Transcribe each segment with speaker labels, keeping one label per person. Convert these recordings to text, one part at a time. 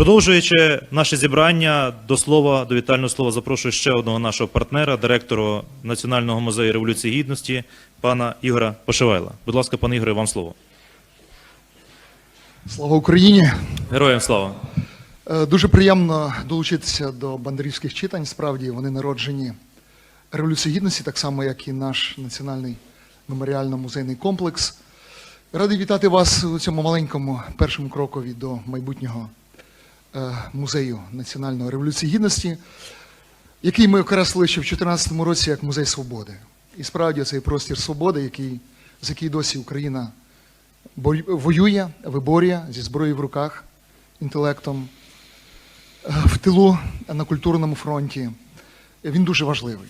Speaker 1: Продовжуючи наше зібрання, до слова, до вітального слова запрошую ще одного нашого партнера, директору Національного музею Революції Гідності, пана Ігора Пошивайла. Будь ласка, пане Ігоре, вам слово.
Speaker 2: Слава Україні!
Speaker 1: Героям слава!
Speaker 2: Е, Дуже приємно долучитися до бандерівських читань. Справді вони народжені Революції Гідності, так само, як і наш національний меморіально-музейний комплекс. Радий вітати вас у цьому маленькому першому крокові до майбутнього музею Національної революції гідності, який ми окреслили ще в 2014 році як Музей Свободи. І справді цей простір свободи, який, з який досі Україна воює, виборює зі зброєю в руках, інтелектом е, в тилу на культурному фронті. Він дуже важливий.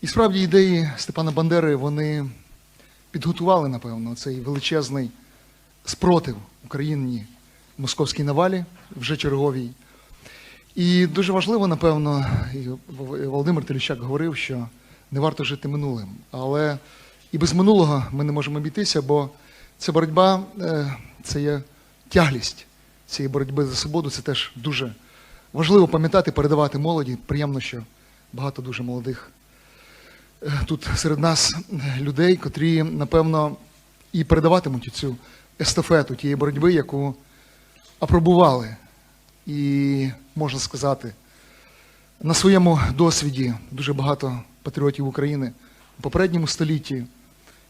Speaker 2: І справді ідеї Степана Бандери вони підготували, напевно, цей величезний спротив Україні московській навалі, вже черговій. І дуже важливо, напевно, і Володимир Теліщак говорив, що не варто жити минулим. Але і без минулого ми не можемо обійтися, бо ця боротьба е, це є тяглість цієї боротьби за свободу. Це теж дуже важливо пам'ятати, передавати молоді. Приємно, що багато дуже молодих е, тут серед нас е, людей, котрі, напевно, і передаватимуть цю естафету тієї боротьби, яку апробували. І можна сказати, на своєму досвіді дуже багато патріотів України у попередньому столітті.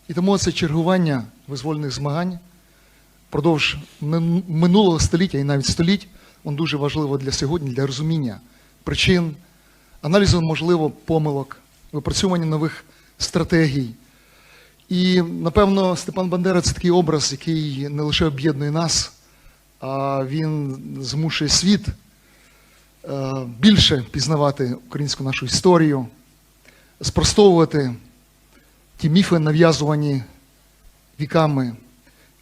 Speaker 2: І тому це чергування визвольних змагань впродовж минулого століття і навіть століть, воно дуже важливо для сьогодні, для розуміння причин, аналізу, можливо, помилок, випрацювання нових стратегій. І, напевно, Степан Бандера це такий образ, який не лише об'єднує нас, а він змушує світ е, більше пізнавати українську нашу історію, спростовувати ті міфи, нав'язувані віками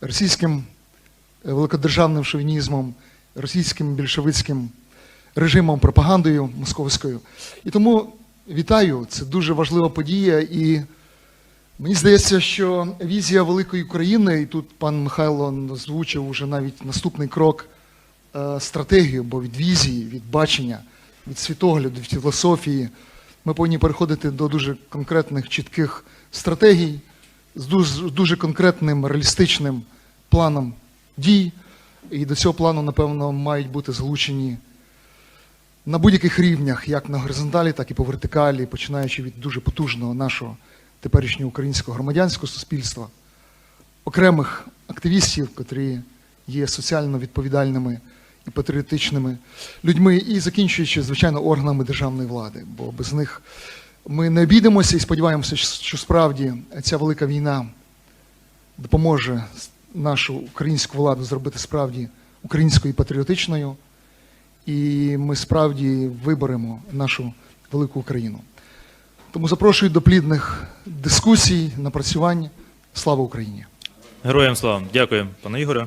Speaker 2: російським е, великодержавним шовінізмом, російським більшовицьким режимом, пропагандою московською. І тому вітаю, це дуже важлива подія. І мені здається, що візія великої України, і тут пан Михайло озвучив уже навіть наступний крок е, стратегію, бо від візії, від бачення, від світогляду, від філософії ми повинні переходити до дуже конкретних, чітких стратегій з дуже, конкретним реалістичним планом дій. І до цього плану, напевно, мають бути залучені на будь-яких рівнях, як на горизонталі, так і по вертикалі, починаючи від дуже потужного нашого теперішнього українського громадянського суспільства, окремих активістів, котрі є соціально відповідальними і патріотичними людьми, і закінчуючи, звичайно, органами державної влади, бо без них ми не обійдемося і сподіваємося, що справді ця велика війна допоможе нашу українську владу зробити справді українською і патріотичною, і ми справді виберемо нашу велику Україну. Тому запрошую до плідних дискусій, напрацювань. Слава Україні!
Speaker 1: Героям слава! Дякую, пане Ігоре.